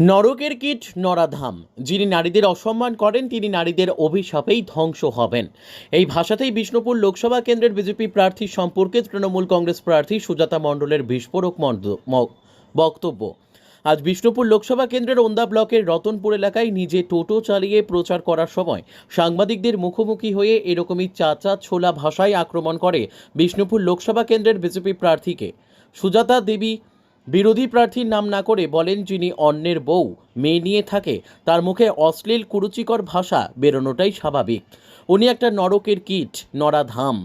নরকের কীট, নরাধাম। যিনি নারীদের অসম্মান করেন, তিনি নারীদের অভিশাপেই ধ্বংস হবেন। এই ভাষাতেই বিষ্ণুপুর লোকসভা কেন্দ্রের বিজেপি প্রার্থী সম্পর্কে তৃণমূল কংগ্রেস প্রার্থী সুজাতা মণ্ডলের বিস্ফোরক বক্তব্য। আজ বিষ্ণুপুর লোকসভা কেন্দ্রের ওন্দা ব্লকের রতনপুর এলাকায় নিজে টোটো চালিয়ে প্রচার করার সময় সাংবাদিকদের মুখোমুখি হয়ে এরকমই চাচা ছোলা ভাষায় আক্রমণ করে বিষ্ণুপুর লোকসভা কেন্দ্রের বিজেপি প্রার্থীকে। সুজাতা দেবী বিরোধী প্রার্থীর নাম না করে বলেন যিনি অন্যের বউ, মেয়ে নিয়ে থাকে, তার মুখে অশ্লীল কুরুচিকর ভাষা বেরোনোটাই স্বাভাবিক। উনি একটা নরকের কীট নরাধাম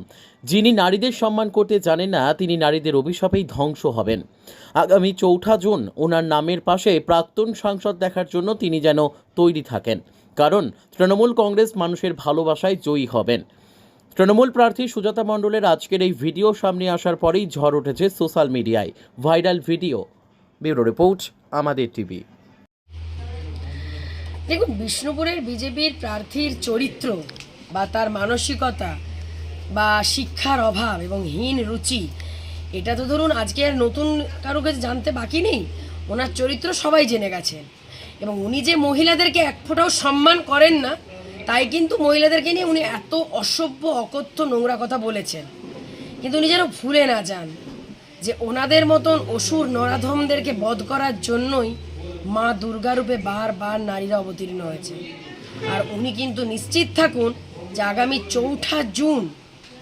যিনি নারীদের সম্মান করতে জানেন না, তিনি নারীদের অভিশাপেই ধ্বংস হবেন। আগামী চৌঠা জুন ওনার নামের পাশে প্রাক্তন সাংসদ দেখার জন্য তিনি যেন তৈরি থাকেন, কারণ তৃণমূল কংগ্রেস মানুষের ভালোবাসায় জয়ী হবেন। তৃণমূল প্রার্থী সুজাতা মণ্ডলের আজকের এই ভিডিও সামনে আসার পরেই ঝড় উঠেছে সোশ্যাল মিডিয়ায়। Viral video. ব্যুরো রিপোর্ট, আমাদের টিভি। দেখুন, বিষ্ণুপুরের বিজেপির প্রার্থীর চরিত্র বা তার মানসিকতা বা শিক্ষার অভাব এবং হীন রুচি, এটা তো ধরুন আজকে আর নতুন কারও কাছে জানতে বাকি নেই। ওনার চরিত্র সবাই জেনে গেছেন এবং উনি যে মহিলাদেরকে এক ফোঁটাও সম্মান করেন না তাই কিন্তু মহিলাদেরকে নিয়ে উনি এত অসভ্য, অকথ্য, নোংরা কথা বলেছেন। কিন্তু উনি যেন ভুলে না যান যে ওনাদের মতন অসুর নরাধমদেরকে বধ করার জন্যই মা দুর্গারূপে বারবার নারীরা অবতীর্ণ হয়েছে। আর উনি কিন্তু নিশ্চিত থাকুন যে আগামী চৌঠা জুন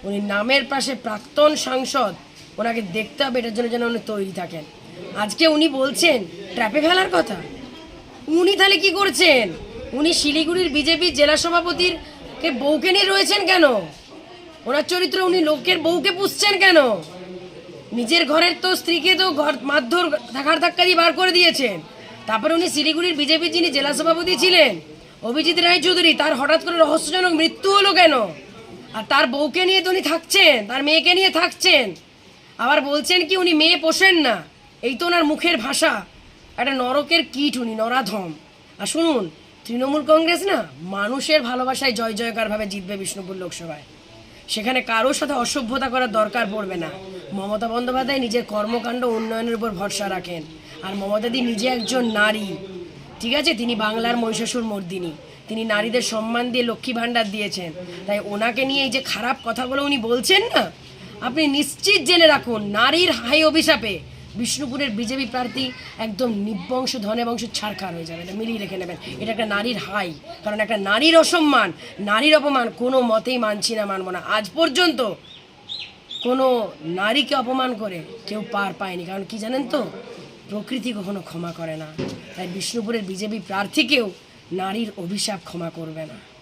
উনি নামের পাশে প্রাক্তন সাংসদ, ওনাকে দেখতে হবে, এটার জন্য যেন উনি তৈরি থাকেন। আজকে উনি বলছেন, ট্র্যাপে ফেলার কথা? উনি তাহলে কি করছেন? উনি শিলিগুড়ির বিজেপি জেলা সভাপতির কে বউকে নিয়ে রয়েছেন কেন? ওনার চরিত্র উনি লোকের বউকে পুষছেন কেন? নিজের ঘরের তো স্ত্রীকে তো ঘর মারধর, ধাক্কার ধাক্কা দিয়ে বার করে দিয়েছেন। তারপরে উনি শিলিগুড়ির বিজেপির যিনি জেলা সভাপতি ছিলেন, অভিজিৎ রায়চৌধুরী, তার হঠাৎ করে রহস্যজনক মৃত্যু হলো কেন? আর তার বউকে নিয়ে তো উনি থাকছেন, তার মেয়েকে নিয়ে থাকছেন। আবার বলছেন কি উনি মেয়ে পোষেন না, এই তো ওনার মুখের ভাষা। একটা নরকের কীট উনি, নরাধম। আর শুনুন তৃণমূল কংগ্রেস না মানুষের ভালোবাসায় জয় জয়কারভাবে জিতবে বিষ্ণুপুর লোকসভায়। সেখানে কারোর সাথে অসভ্যতা করার দরকার পড়বে না। মমতা বন্দ্যোপাধ্যায় নিজের কর্মকাণ্ড উন্নয়নের উপর ভরসা রাখেন আর মমতাদি নিজে একজন নারী। ঠিক আছে, তিনি বাংলার মহিষাসুর মর্দিনী। তিনি নারীদের সম্মান দিয়ে লক্ষ্মী ভাণ্ডার দিয়েছেন। তাই ওনাকে নিয়ে এই যে খারাপ কথাগুলো উনি বলছেন না, আপনি নিশ্চিত জেনে রাখুন, নারীর হাই অভিশাপে বিষ্ণুপুরের বিজেপি প্রার্থী একদম নিবংশ ধনে বংশ ছাড়খার হয়ে যাবে। এটা মিলিয়ে রেখে নেবেন। এটা একটা নারীর হাই। কারণ একটা নারীর অসম্মান, নারীর অপমান কোনো মতেই মানছি না, মানবো না। আজ পর্যন্ত কোনো নারীকে অপমান করে কেউ পার পায়নি। কারণ কি জানেন তো? প্রকৃতি কখনো ক্ষমা করে না। তাই বিষ্ণুপুরের বিজেপি প্রার্থীকেও নারীর অভিশাপ ক্ষমা করবে না।